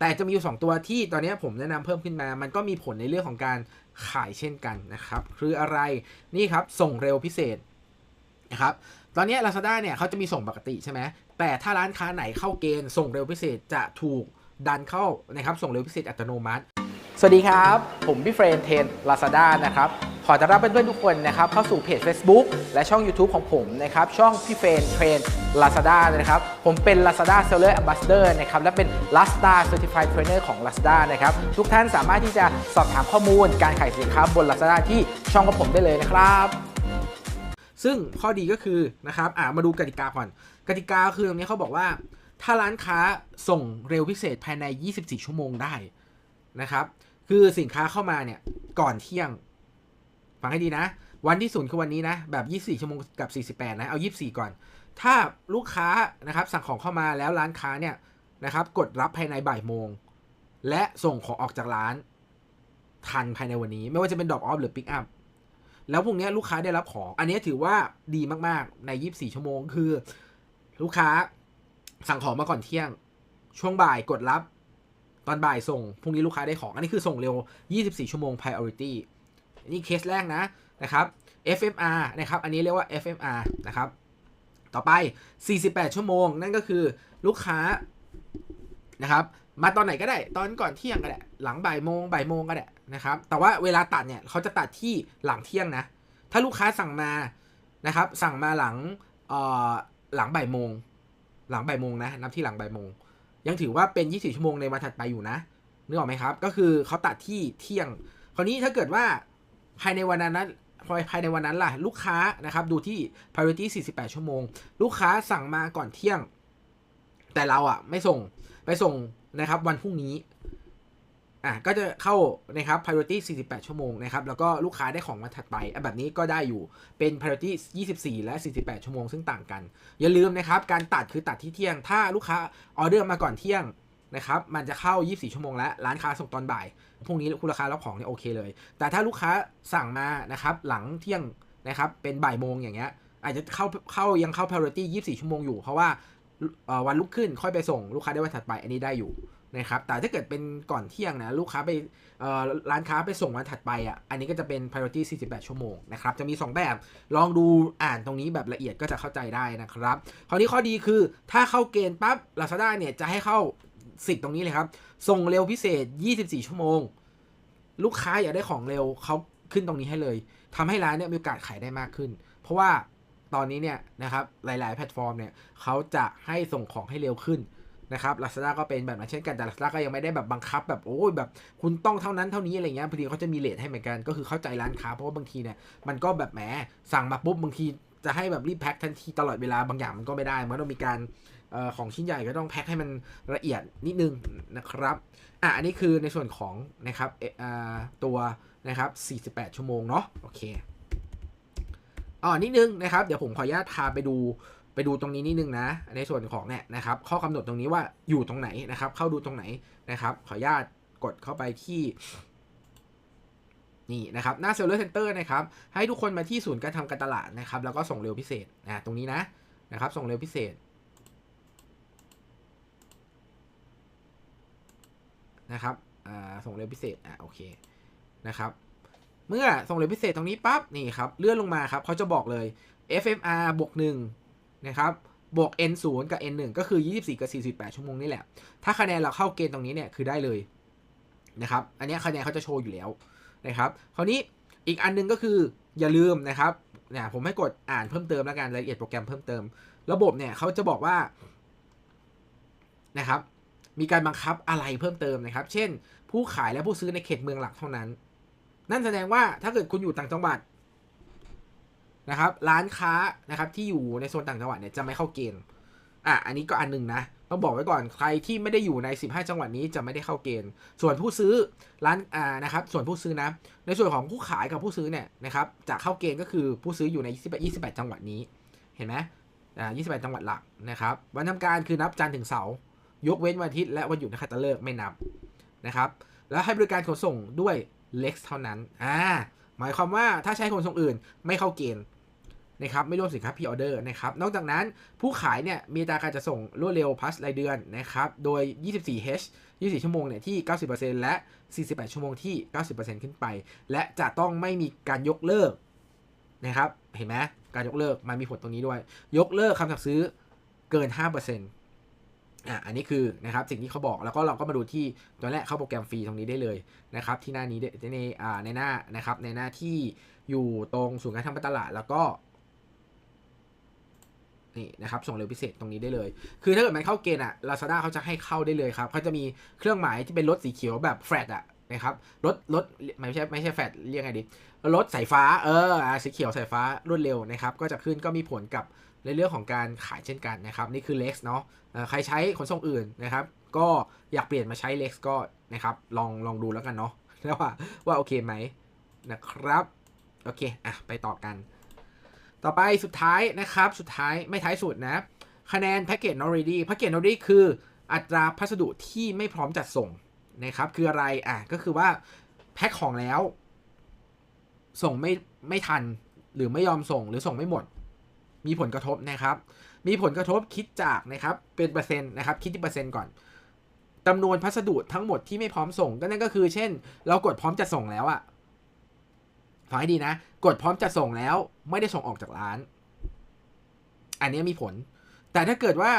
แต่จะมีอยู่สองตัวที่ตอนนี้ผมแนะนำเพิ่มขึ้นมา มันก็มีผลในเรื่องของการขายเช่นกันนะครับ คืออะไรนี่ครับส่งเร็วพิเศษนะครับตอนนี้ Lazada เนี่ยเขาจะมีส่งปกติใช่ไหมแต่ถ้าร้านค้าไหนเข้าเกณฑ์ส่งเร็วพิเศษจะถูกดันเข้านะครับส่งเร็วพิเศษอัตโนมัติ สวัสดีครับ ผมพี่เฟรนเทน Lazada นะครับ อต้อนรับเพื่อนๆทุกคนนะครับเข้าสู่เพจ Facebook และช่อง YouTube ของผมนะครับช่องพี่เฟนเทรน Lazada นะครับผมเป็น Lazada Seller Ambassador นะครับและเป็น Lazada Certified Trainer ของ Lazada นะครับทุกท่านสามารถที่จะสอบถามข้อมูลการขายสินค้าบน Lazada ที่ช่องของผมได้เลยนะครับซึ่งข้อดีก็คือนะครับอ่ามาดูกติกาก่อน กติกาคือตรงนี้เขาบอกว่า ถ้าร้านค้าส่งเร็วพิเศษภายใน 24 ชั่วโมงได้นะครับคือสินค้าเข้ามาเนี่ยก่อนเที่ยง ฟังให้ดีนะ วันที่ศูนย์คือวันนี้นะ แบบ 24 ชั่วโมงกับ 48 นะ เอา 24 ก่อน ถ้าลูกค้านะครับสั่งของเข้ามาแล้วร้านค้าเนี่ยนะครับ กดรับภายในบ่ายโมง และส่งของออกจากร้าน ทันภายในวันนี้ ไม่ว่าจะเป็นดรอปออฟหรือปิกอัพแล้วพรุ่งนี้ลูกค้าได้รับของ อันนี้ถือว่าดีมากๆใน 24 ชั่วโมง คือ ลูกค้าสั่งของมาก่อนเที่ยง ช่วงบ่ายกดรับ ตอนบ่ายส่ง พรุ่งนี้ลูกค้าได้ของ อันนี้คือส่งเร็ว 24 ชั่วโมง priority นี่เคสแรกนะนะครับ FMR นะครับ อันนี้เรียกว่า FMR นะครับ ต่อไป 48 ชั่วโมง นั่นก็คือลูกค้านะครับ มาตอนไหนก็ได้ ตอนก่อนเที่ยงก็ได้ หลังบ่ายโมงบ่ายโมงก็ได้นะครับ แต่ว่าเวลาตัดเนี่ยเขาจะตัดที่หลังเที่ยงนะ ถ้าลูกค้าสั่งมานะครับ สั่งมาหลังเอ่อหลังบ่ายโมง หลังบ่ายโมงนะ นับที่หลังบ่ายโมง ยังถือว่าเป็น 24 ชั่วโมงในวันถัดไปอยู่นะนึกออกไหมครับ ก็คือเขาตัดที่เที่ยง คราวนี้ถ้าเกิดว่า ภายในวันนั้นภายในวันนั้นล่ะ ลูกค้านะครับ ดูที่ priority 48 ชั่วโมง ลูกค้าสั่งมาก่อนเที่ยง แต่เราอะ ไม่ส่งไปส่งนะครับ วันพรุ่งนี้อะก็จะเข้านะครับ priority 48 ชั่วโมงนะครับ แล้วก็ลูกค้าได้ของมาถัดไปแบบนี้ก็ได้อยู่เป็น priority 24 และ 48 ชั่วโมง ซึ่งต่างกัน อย่าลืมนะครับ การตัดคือตัดที่เที่ยง ถ้าลูกค้าออเดอร์มาก่อนเที่ยง นะครับมันจะเข้า 24 ชั่วโมงแล้ว ร้านค้าส่งตอนบ่ายพรุ่งนี้คุณราคารับของเนี่ยโอเคเลย แต่ถ้าลูกค้าสั่งมานะครับหลังเที่ยงนะครับเป็นบ่ายโมงอย่างเงี้ยอาจจะเข้าเข้ายังเข้า priority 24 ชั่วโมงอยู่ เพราะว่าวันลุกขึ้นค่อยไปส่งลูกค้าได้วันถัดไปอันนี้ได้อยู่นะครับแต่ถ้าเกิดเป็นก่อนเที่ยงนะลูกค้าไปร้านค้าไปส่งวันถัดไปอะอันนี้ก็จะเป็น priority 48 ชั่วโมงนะครับจะมี 2 แบบลองดูอ่านตรงนี้แบบละเอียดก็จะเข้าใจได้นะครับ คราวนี้ข้อดีคือถ้าเข้าเกณฑ์ปั๊บ Lazada เนี่ยจะให้เข้า สิทธิ์ตรงนี้เลยครับ ส่งเร็วพิเศษ 24 ชั่วโมง ลูกค้าอยากได้ของเร็วเขาขึ้นตรงนี้ให้เลยทำให้ร้านเนี่ยมีโอกาสขายได้มากขึ้น เพราะว่าตอนนี้เนี่ยนะครับหลาย ๆ แพลตฟอร์มเนี่ยเขาจะให้ส่งของให้เร็วขึ้นนะครับ Lazada ก็เป็นแบบนั้นเช่นกัน แต่ Lazada ก็ยังไม่ได้แบบบังคับแบบโอ้ยแบบคุณต้องเท่านั้นเท่านี้อะไรเงี้ยบางทีเขาจะมีเลทให้เหมือนกัน ก็คือเข้าใจร้านค้า เพราะว่าบางทีเนี่ยมันก็แบบแหมสั่งมาปุ๊บบางทีจะให้แบบรีบแพ็คทันทีตลอดเวลาบางอย่างมันก็ไม่ได้ มันต้องมีการ ของชิ้นใหญ่ก็ต้องแพ็คให้มันละเอียดนิดนึงนะครับอะอันนี้คือในส่วนของนะครับตัวนะครับ 48 ชั่วโมงเนาะโอเคอ๋อนิดนึงนะครับ เดี๋ยวผมขออนุญาตพาไปดูไปดูตรงนี้นิดนึงนะ ในส่วนของเนี่ยนะครับ ข้อกำหนดตรงนี้ว่าอยู่ตรงไหนนะครับ เข้าดูตรงไหนนะครับ ขออนุญาตกดเข้าไปที่นี่นะครับหน้า Seller Center นะครับ ให้ทุกคนมาที่ศูนย์การทำการตลาดนะครับ แล้วก็ส่งเร็วพิเศษนะตรงนี้นะนะครับ ส่งเร็วพิเศษ นะครับส่งเร็วพิเศษอ่าโอเคนะครับเมื่อส่งเร็วพิเศษตรงนี้ปั๊บนี่ครับเลื่อนลงมาครับเขาจะบอกเลย FMR บวก1นะครับบวก N 0กับ N 1ก็คือ 24 กับ 48 ชั่วโมงนี่แหละ ถ้าคะแนนเราเข้าเกณฑ์ตรงนี้เนี่ยคือได้เลยนะครับอันนี้คะแนนเขาจะโชว์อยู่แล้วนะครับคราวนี้อีกอันหนึงก็คืออย่าลืมนะครับเนี่ยผมให้กดอ่านเพิ่มเติมแล้วกันรายละเอียดโปรแกรมเพิ่มเติม ระบบเนี่ยเขาจะบอกว่านะครับ มีการบังคับอะไรเพิ่มเติมนะครับ เช่น ผู้ขายและผู้ซื้อในเขตเมืองหลักเท่านั้น นั่นแสดงว่าถ้าเกิดคุณอยู่ต่างจังหวัดนะครับ ร้านค้านะครับที่อยู่ในโซนต่างจังหวัดเนี่ยจะไม่เข้าเกณฑ์ อะ อันนี้ก็อันหนึ่งนะต้องบอกไว้ก่อนใครที่ไม่ได้อยู่ใน 15 จังหวัดนี้จะไม่ได้เข้าเกณฑ์ ส่วนผู้ซื้อร้านอ่านะครับ ส่วนผู้ซื้อนะ ในส่วนของผู้ขายกับผู้ซื้อเนี่ยนะครับจะเข้าเกณฑ์ก็คือผู้ซื้ออยู่ใน 28 28 จังหวัดนี้ เห็นไหมอ่า28 จังหวัดหลักนะครับ วันทำการคือนับจันทร์ถึงเสาร์ ยกเว้นวันอาทิตย์และวันหยุดนักขับตฤกษ์ไม่นับนะครับ แล้วให้บริการขนส่งด้วย Lex เท่านั้นอ่าหมายความว่าถ้าใช้ขนส่งอื่นไม่เข้าเกณฑ์นะครับไม่รวมสินค้าพ r ออเดอร์นะครับนอกจากนั้นผู้ขายเนี่ยมีตาการจะส่งรวดเร็วพัสรายเดือนนะครับโดย 24H 24 ชั่วโมงเนี่ยที่ 90%และ 48 ชั่วโมงที่ 90%ขึ้นไป และจะต้องไม่มีการยกเลิกนะครับเห็นไหมการยกเลิกมันมีผลตรงนี้ด้วย ยกเลิกคำสั่งซื้อเกิน 5% อะอันนี้คือนะครับสิ่งที่เขาบอกแล้วก็เราก็มาดูที่ตัวแรกเข้าโปรแกรมฟรีตรงนี้ได้เลยนะครับที่หน้านี้ในอ่าในหน้านะครับในหน้าที่อยู่ตรงศูนย์การทำตลาดแล้วก็นี่นะครับส่งเร็วพิเศษตรงนี้ได้เลย คือถ้าเกิดมันเข้าเกณฑ์อะ Lazada เขาจะให้เข้าได้เลยครับเขาจะมีเครื่องหมายที่เป็นรถสีเขียวแบบแฟลตอะนะครับรถรถไม่ใช่ไม่ใช่แฟลตเรียกไงดีรถสายฟ้าเออสีเขียวสายฟ้ารวดเร็วนะครับก็จะขึ้นก็มีผลกับ ในเรื่องของการขายเช่นกันนะครับ นี่คือ Lex เนาะใครใช้ขนส่งอื่นนะครับ ก็อยากเปลี่ยนมาใช้ Lex ก็นะครับ ลองลองดูแล้วกันเนาะว่าว่าโอเคไหมนะครับโอเคอะไปต่อกัน ต่อไปสุดท้ายนะครับ สุดท้ายไม่ท้ายสุดนะคะแนนแพ็กเกจ not ready แพ็กเกจ not ready คืออัตราพัสดุที่ไม่พร้อมจัดส่งนะครับ คืออะไรอะก็คือว่าแพ็คของแล้ว ส่งไม่ไม่ทันหรือไม่ยอมส่งหรือส่งไม่หมด มีผลกระทบนะครับ มีผลกระทบคิดจากนะครับเป็นเปอร์เซ็นต์นะครับคิดที่เปอร์เซ็นต์ก่อนจำนวนพัสดุทั้งหมดที่ไม่พร้อมส่งก็นั่นก็คือ เช่น เรากดพร้อมจะส่งแล้วอะฟังให้ดีนะ กดพร้อมจะส่งแล้วไม่ได้ส่งออกจากร้าน อันนี้มีผล แต่ถ้าเกิดว่า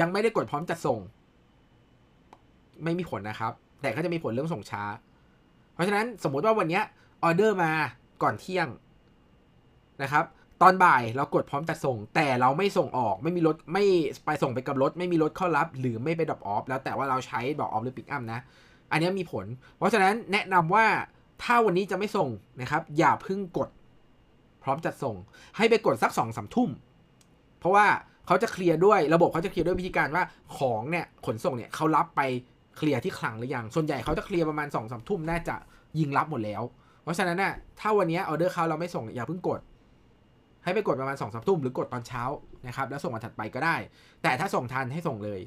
ยังไม่ได้กดพร้อมจะส่ง ไม่มีผลนะครับ แต่ก็จะมีผลเรื่องส่งช้า เพราะฉะนั้นสมมุติว่าวันนี้ออเดอร์มาก่อนเที่ยงนะครับ ตอนบ่ายเรากดพร้อมจัดส่ง แต่เราไม่ส่งออกไม่มีรถไม่ไปส่งไปกับรถ ไม่มีรถเข้ารับ หรือไม่ไปดรอปออฟแล้วแต่ว่าเราใช้ดรอปออฟหรือปิกอัพนะ อันนี้มีผล เพราะฉะนั้นแนะนำว่าถ้าวันนี้จะไม่ส่งนะครับ อย่าเพิ่งกดพร้อมจัดส่ง ให้ไปกดสักสองสามทุ่ม เพราะว่าเขาจะเคลียร์ด้วยระบบเขาจะเคลียร์ด้วยวิธีการว่าของเนี่ยขนส่งเนี่ยเขารับไปเคลียร์ที่คลังหรือยังส่วนใหญ่เขาจะเคลียร์ประมาณ2องสามทุ่มน่าจะยิงรับหมดแล้ว เพราะฉะนั้นน่ะถ้าวันนี้ออเดอร์เขาเราไม่ส่งอย่าเพิ่งกด ให้ไปกดประมาณ2องสามทุ่มหรือกดตอนเช้านะครับแล้วส่งวันถัดไปก็ได้ แต่ถ้าส่งทันให้ส่งเลย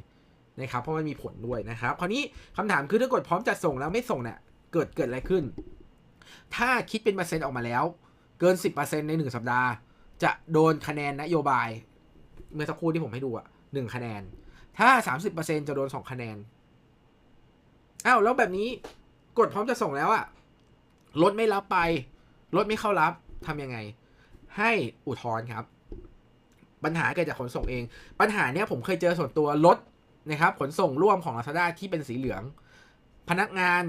นะครับเพราะมันมีผลด้วยนะครับ คราวนี้คำถามคือถ้ากดพร้อมจัดส่งแล้วไม่ส่งเนี่ยเกิดเกิดอะไรขึ้น ถ้าคิดเป็นเปอร์เซ็นต์ออกมาแล้ว เกิน 10%ใน 1 สัปดาห์ จะโดนคะแนนนโยบาย เมื่อสักครู่ที่ผมให้ดูอะหนึ่งคะแนน ถ้า 30%จะโดน 2 คะแนนอ้าวแล้วแบบนี้กดพร้อมจะส่งแล้วอะรถไม่รับไปรถไม่เข้ารับทำยังไง ให้อุทธรณ์ครับ ปัญหาเกิดจากขนส่งเอง ปัญหาเนี้ยผมเคยเจอส่วนตัวรถนะครับ ขนส่งร่วมของ Lazada ที่เป็นสีเหลือง พนักงาน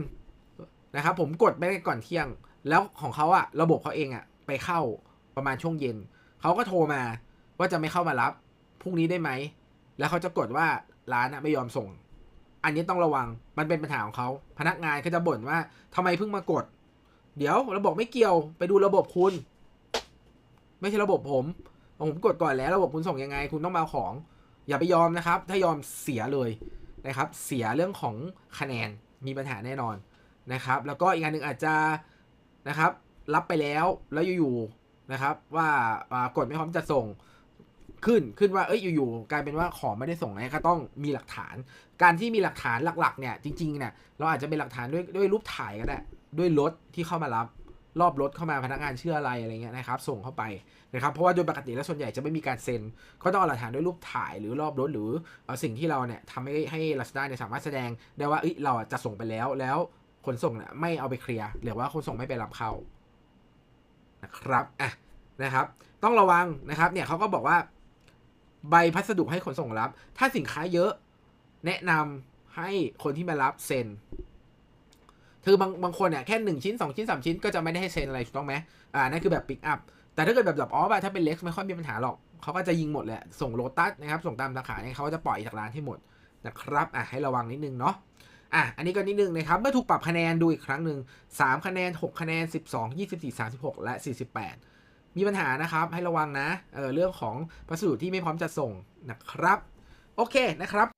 นะครับ ผมกดไปก่อนเที่ยง แล้วของเขาอะระบบเขาเองอะไปเข้าประมาณช่วงเย็นเขาก็โทรมาว่าจะไม่เข้ามารับพรุ่งนี้ได้ไหม แล้วเขาจะกดว่าร้านอะไม่ยอมส่ง อันนี้ต้องระวัง มันเป็นปัญหาของเขา พนักงานเขาจะบ่นว่าทำไมเพิ่งมากด เดี๋ยวระบบไม่เกี่ยว ไปดูระบบคุณ ไม่ใช่ระบบผมผมกดก่อนแล้วระบบคุณส่งยังไง คุณต้องมาของ อย่าไปยอมนะครับ ถ้ายอมเสียเลยนะครับ เสียเรื่องของคะแนนมีปัญหาแน่นอนนะครับ แล้วก็อีกอันหนึ่งอาจจะนะครับ รับไปแล้วแล้วอยู่ๆนะครับ ว่ากดไม่พร้อมจะส่งขึ้นขึ้นว่าเอ้ยอยู่ๆกลายเป็นว่าของไม่ได้ส่งนะก็ต้องมีหลักฐาน การที่มีหลักฐานหลักๆเนี่ยจริงๆเนี่ยเราอาจจะเป็นหลักฐานด้วยด้วยรูปถ่ายก็ได้ด้วยรถที่เข้ามารับ รอบรถเข้ามาพนักงานเชื่ออะไรอะไรเงี้ยนะครับ ส่งเข้าไปนะครับ เพราะว่าโดยปกติแล้วส่วนใหญ่จะไม่มีการเซ็น ก็ต้องเอาหลักฐานด้วยรูปถ่ายหรือรอบรถหรือสิ่งที่เราเนี่ยทำให้ให้ลัสด้าเนี่ยสามารถแสดงได้ว่าเอ้ยเราจะส่งไปแล้วแล้วขนส่งเนี่ยไม่เอาไปเคลียร์หรือว่าขนส่งไม่ไปรับเข้านะครับอะนะครับ ต้องระวังนะครับเนี่ยเขาก็บอกว่าใบพัสดุให้ขนส่งรับ ถ้าสินค้าเยอะ แนะนำให้คนที่มารับเซ็น คือบางบางคนเนี่ยแค่หนึ่งชิ้นสองชิ้นสามชิ้นก็จะไม่ได้ให้เซ็นอะไรถูกต้องไหมอ่านั่นคือแบบปิกอัพแต่ถ้าเกิดแบบแบบออฟอะถ้าเป็นเล็กไม่ค่อยมีปัญหาหรอกเขาก็จะยิงหมดแหละส่งโลตัสนะครับส่งตามสาขาเนี่ยเขาก็จะปล่อยจากร้านให้หมดนะครับอะให้ระวังนิดนึงเนาะอะอันนี้ก็นิดนึงนะครับเมื่อถูกปรับคะแนนดูอีกครั้งหนึ่ง3คะแนน 6 คะแนน 12 24 36 และ 48 มีปัญหานะครับให้ระวังนะเออเรื่องของพัสดุที่ไม่พร้อมจะส่งนะครับ โอเคนะครับ